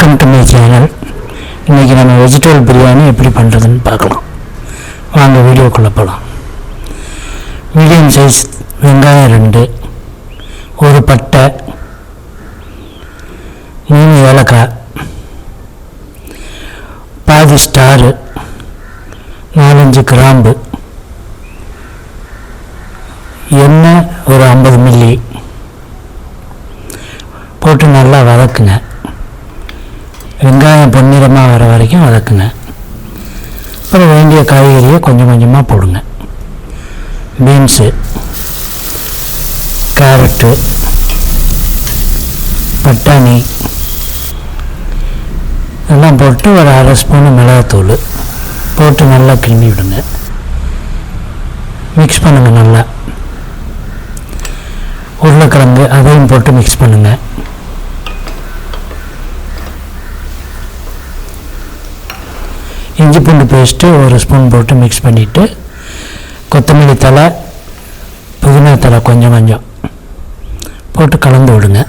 Welcome to my channel. இன்றைக்கி நம்ம vegetable biryani எப்படி பண்ணுறதுன்னு பார்க்கலாம். வாங்க வீடியோக்குள்ளே போகலாம் மீடியம் சைஸ் வெங்காயம் ரெண்டு ஒரு பட்டை மூணு ஏலக்காய் பாதி ஸ்டாரு நாலஞ்சு கிராம்பு எண்ணெய் ஒரு ஐம்பது மில்லி போட்டு நல்லா வதக்குங்க வெங்காயம் பொன்னிறமாக வர வரைக்கும் வதக்குங்க. அப்புறம் வேண்டிய காய்கறியை கொஞ்சம் கொஞ்சமாக போடுங்க. பீன்ஸு கேரட்டு பட்டாணி எல்லாம் போட்டு ஒரு அரை ஸ்பூனு மிளகாத்தூள் போட்டு நல்லா கிண்டி விடுங்க. மிக்ஸ் பண்ணுங்கள் நல்லா. உருளைக்கிழங்கு அதையும் போட்டு மிக்ஸ் பண்ணுங்கள் இஞ்சி பூண்டு பேஸ்ட்டு ஒரு ஸ்பூன் போட்டு மிக்ஸ் பண்ணிவிட்டு கொத்தமல்லி தழை புதினா தழை கொஞ்சம் கொஞ்சம் போட்டு கலந்து விடுங்க.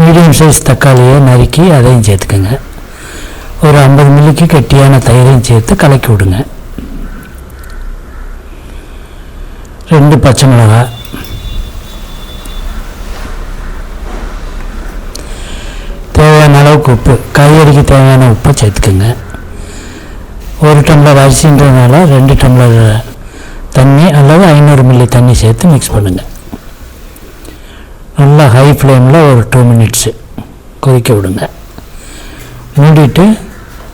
மீடியம் சைஸ் தக்காளியை நறுக்கி அதையும் சேர்த்துக்கோங்க. ஒரு ஐம்பது மில்லிக்கு கெட்டியான தயிரையும் சேர்த்து கலக்கி விடுங்க. ரெண்டு பச்சை மிளகாய் தேவையான அளவுக்கு உப்பு காய்கறிக்கு தேவையான உப்பை சேர்த்துக்கோங்க. ஒரு டம்ளர் அரிசின்றதுனால ரெண்டு டம்ளர் தண்ணி அல்லது ஐநூறு மில்லி தண்ணி சேர்த்து மிக்ஸ் பண்ணுங்கள் நல்லா ஹை ஃப்ளேமில் ஒரு டூ மினிட்ஸு கொதிக்க விடுங்க. மூடிட்டு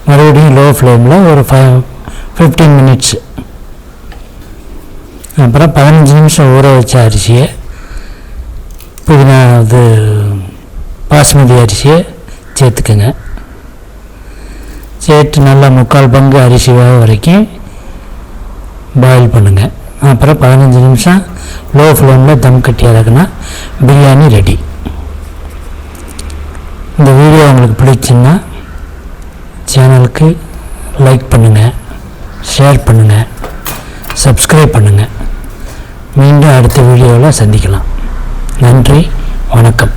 மறுபடியும் லோ ஃப்ளேமில் ஒரு ஃபைவ் ஃபிஃப்டீன் மினிட்ஸு அப்புறம் பதினஞ்சு நிமிஷம் ஊற வச்ச அரிசியை புதினா இது பாஸ்மதி அரிசியை சேர்த்துக்கோங்க. சேர்த்து நல்லா முக்கால் பங்கு அரிசி வேக வரைக்கும் பாயில் பண்ணுங்கள் அப்புறம் பதினஞ்சு நிமிஷம் லோ ஃப்ளேமில் தம் கட்டி இறக்குனா பிரியாணி ரெடி இந்த வீடியோ உங்களுக்கு பிடிச்சுன்னா சேனலுக்கு லைக் பண்ணுங்கள் ஷேர் பண்ணுங்கள் சப்ஸ்கிரைப் பண்ணுங்கள் மீண்டும் அடுத்த வீடியோவில் சந்திக்கலாம். நன்றி வணக்கம்.